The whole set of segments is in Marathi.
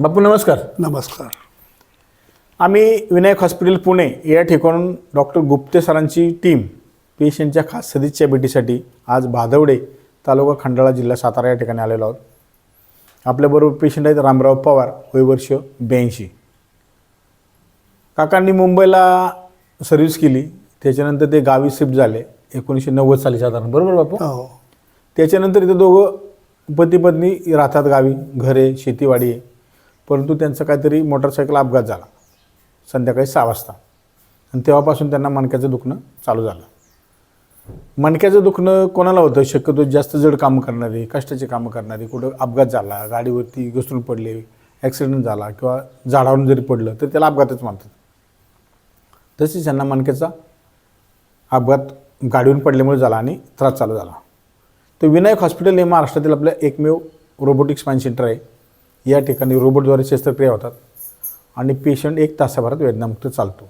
बापू नमस्कार. नमस्कार. आम्ही विनायक हॉस्पिटल पुणे या ठिकाणून डॉक्टर गुप्ते सरांची टीम पेशंटच्या खास सदिच्छा भेटीसाठी आज भादवडे तालुका खंडाळा जिल्हा सातारा या ठिकाणी आलेलो आहोत. आपल्याबरोबर पेशंट आहेत रामराव पवार वय वर्ष ब्याऐंशी. काकांनी मुंबईला सर्व्हिस केली. त्याच्यानंतर ते गावी शिफ्ट झाले. एकोणीसशे नव्वद साली साधारण बरोबर बापू? हो. त्याच्यानंतर इथं दोघं पती पत्नी राहतात गावी. घरे शेतीवाडी आहे. परंतु त्यांचा काहीतरी मोटरसायकल अपघात झाला. संध्याकाळी सहा वाजता. आणि तेव्हापासून त्यांना मणक्याचं दुखणं चालू झालं. मणक्याचं दुखणं कोणाला होतं? शक्यतो जास्त जड कामं करणारी कष्टाचे कामं करणारी कुठं अपघात झाला गाडीवरती घसरून पडले ॲक्सिडेंट झाला किंवा झाडावरून जरी पडलं तर त्याला अपघातच मानतात. तसेच त्यांना मणक्याचा अपघात गाडीवरून पडल्यामुळे झाला आणि त्रास चालू झाला. तर विनायक हॉस्पिटल हे महाराष्ट्रातील आपलं एकमेव रोबोटिक स्पाईन सेंटर आहे. या ठिकाणी रोबोटद्वारे शस्त्रक्रिया होतात आणि पेशंट एक तासाभरात वेदनामुक्त चालतो.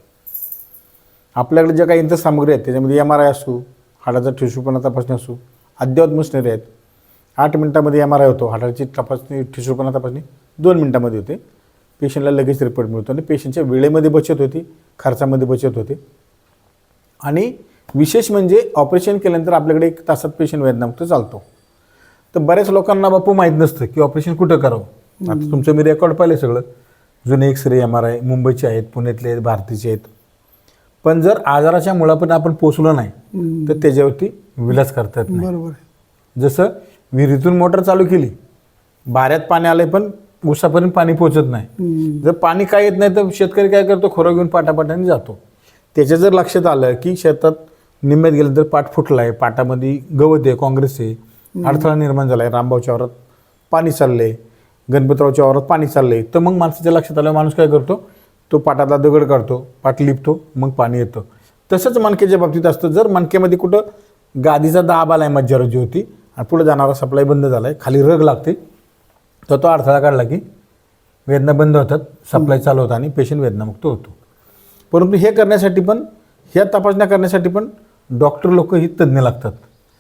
आपल्याकडे ज्या काही यंत्रसामग्री आहेत त्याच्यामध्ये एम आर आय असू हाडाचा ठिसूपणा तपासणी असू अद्ययावत मशिनरी आहेत आठ मिनटामध्ये एम आर आय होतो हाडाची तपासणी ठिसूपणा तपासणी दोन मिनटामध्ये होते. पेशंटला लगेच रिपोर्ट मिळतो आणि पेशंटच्या वेळेमध्ये बचत होती खर्चामध्ये बचत होते. आणि विशेष म्हणजे ऑपरेशन केल्यानंतर आपल्याकडे एक तासात पेशंट वेदनामुक्त चालतो. तर बऱ्याच लोकांना बापू माहीत नसतं की ऑपरेशन कुठं करावं. आता तुमचं मी रेकॉर्ड पाहिले सगळं. जुने एक्सरे एम आर आय मुंबईचे आहेत पुण्यातले आहेत भारतीचे आहेत. पण जर आजाराच्या मुळापर्यंत आपण पोचलो नाही तर त्याच्यावरती विलास करता येत नाही. बरोबर जसं विहिरीतून मोटर चालू केली बाऱ्यात पाणी आलंय पण उसापर्यंत पाणी पोचत नाही. जर पाणी काय येत नाही तर शेतकरी काय करतो? खोरं घेऊन पाटापाटाने जातो. त्याच्या जर लक्षात आलं की शेतात निम्म्यात गेल्यानंतर पाट फुटला आहे पाटामध्ये गवत आहे काँग्रेस आहे अडथळा निर्माण झाला आहे रामभाऊच्या वावरात पाणी चाललंय. गणपतरावच्या वावरात पाणी चाललंय. तर मग माणसाच्या लक्षात आलं माणूस काय करतो? तो पाटातला दगड काढतो पाट लिपतो मग पाणी येतं. तसंच मणक्याच्या बाबतीत असतं जर मणक्यामध्ये कुठं गादीचा दाब आला आहे मज्जारोजी होती आणि पुढे जाणारा सप्लाय बंद झाला आहे खाली रग लागते तर तो अडथळा काढला की वेदना बंद होतात सप्लाय चालू होता आणि पेशंट वेदनामुक्त होतो. परंतु हे करण्यासाठी पण ह्या तपासण्या करण्यासाठी पण डॉक्टर लोक ही तज्ज्ञ लागतात.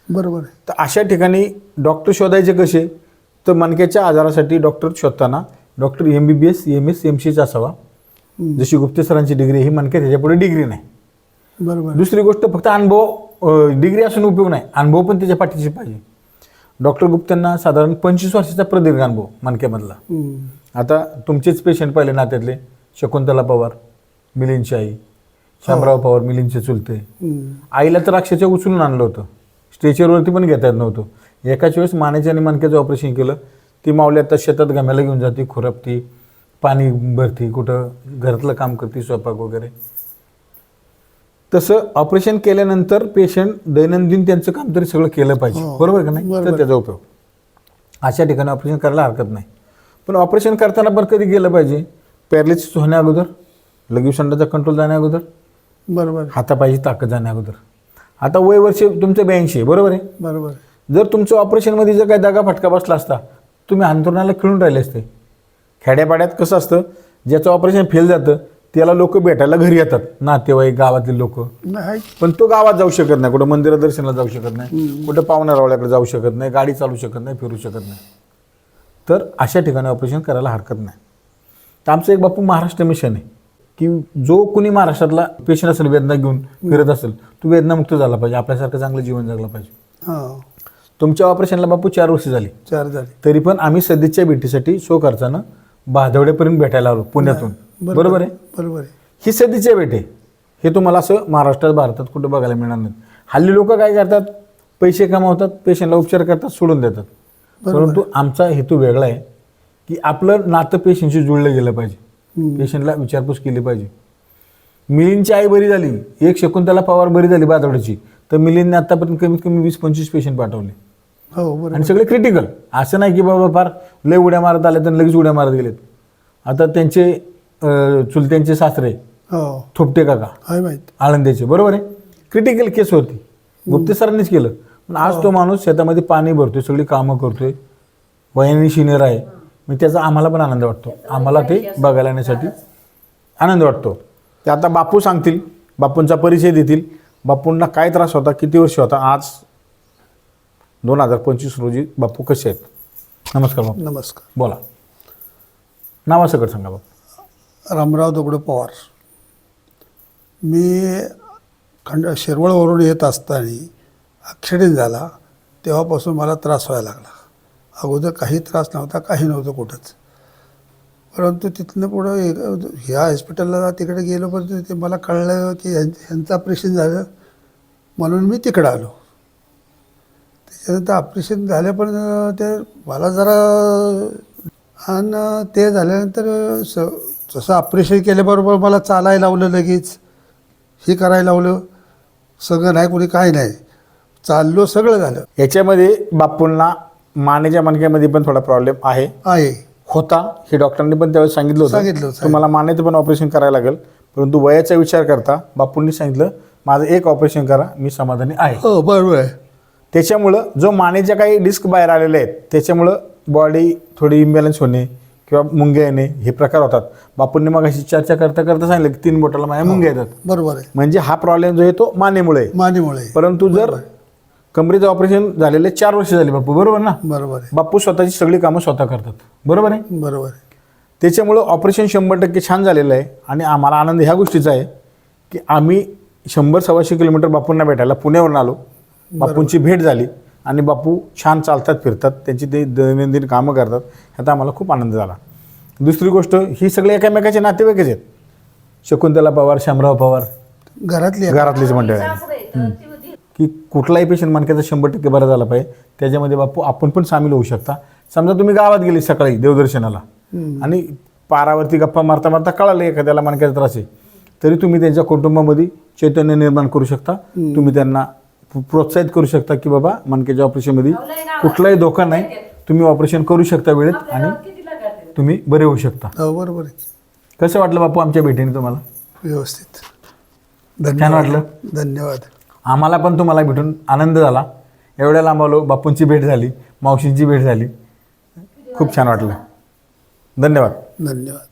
बरोबर आहे. तर अशा ठिकाणी डॉक्टर शोधायचे कसे? तर मणक्याच्या आजारासाठी डॉक्टर शोधताना doctor M B B S M S M सीचा असावा. जशी गुप्ते सरांची डिग्री ही मणक्यात ह्याच्यापुढे डिग्री नाही. बरोबर. दुसरी गोष्ट फक्त अनुभव डिग्री असून उपयोग नाही. अनुभव पण त्याच्या पाठीशी पाहिजे. डॉक्टर गुप्तांना साधारण पंचवीस वर्षाचा प्रदीर्घ अनुभव मणक्यामधला. आता तुमचेच पेशंट पहिले नात्यातले शकुंतला पवार मिलिंदची आई शामराव पवार मिलिंदचे चुलते. आईला तर अक्षरशः उचलून आणलं होतं. स्ट्रेचरवरती पण घेता येत नव्हतं. एकाच वेळेस मानेच्या आणि मणक्याचं ऑपरेशन केलं. ती माऊली आता शेतात गम्याला घेऊन जाते खुरपती पाणी भरती कुठं घरातलं काम करते स्वयंपाक वगैरे. तसं ऑपरेशन केल्यानंतर पेशंट दैनंदिन त्यांचं काम तरी सगळं केलं पाहिजे. हो. बरोबर का नाही? तर. त्याचा उपयोग. अशा ठिकाणी ऑपरेशन करायला हरकत नाही. पण ऑपरेशन करताना पण कधी गेलं पाहिजे? पॅरलिसिस होण्या अगोदर लगेच संडाचा कंट्रोल जाण्या अगोदर बरोबर. हातापायची ताकद जाण्या अगोदर. आता वय वर्ष तुमचं ब्याऐंशी आहे बरोबर आहे? बरोबर. जर तुमचं ऑपरेशनमध्ये जर काही दगा फटका बसला असता तुम्ही अंतरुणाला खेळून राहिले असते. खेड्यापाड्यात कसं असतं ज्याचं ऑपरेशन फेल जातं त्याला लोक भेटायला घरी येतात. नातेवाईक गावातील लोक. नाही. पण तो गावात जाऊ शकत नाही कुठं मंदिरात दर्शनाला जाऊ शकत नाही कुठं पाहुण्या रावळ्याकडे जाऊ शकत नाही गाडी चालू शकत नाही फिरू शकत नाही. तर अशा ठिकाणी ऑपरेशन करायला हरकत नाही. तर आमचं एक बापू महाराष्ट्र मिशन आहे की जो कुणी महाराष्ट्रातला पेशंट असेल वेदना घेऊन फिरत असेल तो वेदनामुक्त झाला पाहिजे आपल्यासारखं चांगलं जीवन जगलं पाहिजे. हो. तुमच्या ऑपरेशनला बापू चार वर्ष झाली. चार झाले. तरी पण आम्ही सध्याच्या भेटीसाठी सो खर्चानं बाधवड्यापर्यंत भेटायला आलो पुण्यातून. बरोबर आहे? बरोबर आहे. ही सध्याच्या भेट आहे. हे तुम्हाला असं महाराष्ट्रात भारतात कुठं बघायला मिळणार नाही. हल्ली लोक काय करतात? पैसे कमावतात पेशंटला उपचार करतात सोडून देतात. परंतु आमचा हेतू वेगळा आहे की आपलं नातं पेशंटशी जुळलं गेलं पाहिजे. पेशंटला विचारपूस केली पाहिजे. मिलिंदची आई बरी झाली. एक शकुंतला पवार बरी झाली बाजवड्याची तर मिलिंदने आतापर्यंत कमीत कमी वीस पंचवीस पेशंट पाठवले. हो बरोबर. आणि सगळे क्रिटिकल असं नाही की बाबा फार लय उड्या मारत आले तर लगेच उड्या मारत गेलेत. आता त्यांचे चुलत्यांचे सासरे हो. थोपटे काका माहीत. आळंदीचे बरोबर आहे? क्रिटिकल केस होती. गुप्ते सरांनीच केलं. पण आज तो माणूस शेतामध्ये पाणी भरतोय सगळी कामं करतोय. वयाने सिनियर आहे. मग त्याचा आम्हाला पण आनंद वाटतो. आम्हाला ते बघायला येण्यासाठी आनंद वाटतो. ते आता बापू सांगतील बापूंचा परिचय देतील. बापूंना काय त्रास होता किती वर्ष होता आज दोन हजार पंचवीस रोजी बापू कसे आहेत? नमस्कार बापू. नमस्कार. बोला. नावासकट सांगा बापू. रामराव दगडू पवार. मी खंड शिरवळवरून येत असताना ॲक्सिडेंट झाला तेव्हापासून मला त्रास व्हायला लागला. अगोदर काही त्रास नव्हता काही नव्हतं कुठंच. परंतु तिथनं पुढं एक- ह्या हॉस्पिटलला तिकडे गेलो परंतु ते मला कळलं की ह्यां- ह्यांचं ऑपरेशन झालं. म्हणून मी तिकडं आलो. त्याच्यानंतर ऑपरेशन झाल्यापर्यंत ते मला जरा आणि ते झाल्यानंतर स जसं ऑपरेशन केल्याबरोबर मला चालायला लावलं लगेच हे करायला लावलं सगळं नाही कोणी काय नाही. चाललो सगळं झालं. याच्यामध्ये बापूंना मानेच्या मणक्यामध्ये पण थोडा प्रॉब्लेम आहे. आहे. होता हे डॉक्टरांनी पण त्यावेळेस सांगितलं सांगितलं होतं होतं. तुम्हाला मानेचं पण ऑपरेशन करायला लागेल. परंतु वयाचा विचार करता बापूंनी सांगितलं माझं एक ऑपरेशन करा मी समाधानी आहे. हो बरोबर आहे. त्याच्यामुळं जो मानेच्या काही डिस्क बाहेर आलेले आहेत त्याच्यामुळं बॉडी थोडी इम्बॅलन्स होणे किंवा मुंग्या येणे हे प्रकार होतात. बापूंनी मग अशी चर्चा करता करता सांगितलं की तीन बोटाला माझ्या मुंग्या येतात. बरोबर आहे. म्हणजे हा प्रॉब्लेम जो आहे तो मानेमुळे. आहे. मानेमुळे. परंतु जर कमरेचं ऑपरेशन झालेले चार वर्ष झाली बापू बरोबर ना? बरोबर आहे. बापू स्वतःची सगळी कामं स्वतः करतात. बरोबर आहे? बरोबर आहे. त्याच्यामुळं ऑपरेशन शंभर टक्के छान झालेलं आहे आणि आम्हाला आनंद ह्या गोष्टीचा आहे की आम्ही शंभर सव्वाशे किलोमीटर बापूंना भेटायला पुण्यावरून आलो. बापूंची भेट झाली आणि बापू छान चालतात फिरतात. त्यांची ते दैनंदिन कामं करतात. ह्याचा आम्हाला खूप आनंद झाला. दुसरी गोष्ट ही सगळे एकामेकाचे नातेवाईकच आहेत. शकुंतला पवार शामराव पवार. घरातली. घरातलीच मंडळ आहे की कुठलाही पेशंट मणक्याचा शंभर टक्के बरा झाला पाहिजे. त्याच्यामध्ये बापू आपण पण सामील होऊ शकता. समजा तुम्ही गावात गेले सकाळी देवदर्शनाला आणि पारावरती गप्पा मारता मारता कळालं एखाद्याला मणक्याचा त्रास आहे. तरी तुम्ही त्यांच्या कुटुंबामध्ये चैतन्य निर्माण करू शकता. तुम्ही त्यांना प्रोत्साहित करू शकता की बाबा मणक्याच्या ऑपरेशनमध्ये कुठलाही धोका नाही. तुम्ही ऑपरेशन करू शकता वेळेत आणि तुम्ही बरे होऊ शकता. हो बरोबर आहे. कसं वाटलं बापू आमच्या भेटीने तुम्हाला? व्यवस्थित. छान वाटलं? धन्यवाद. आम्हाला पण तुम्हाला भेटून आनंद झाला. एवढ्या लांब आलो बापूंची भेट झाली मावशींची भेट झाली. खूप छान वाटलं. धन्यवाद. धन्यवाद.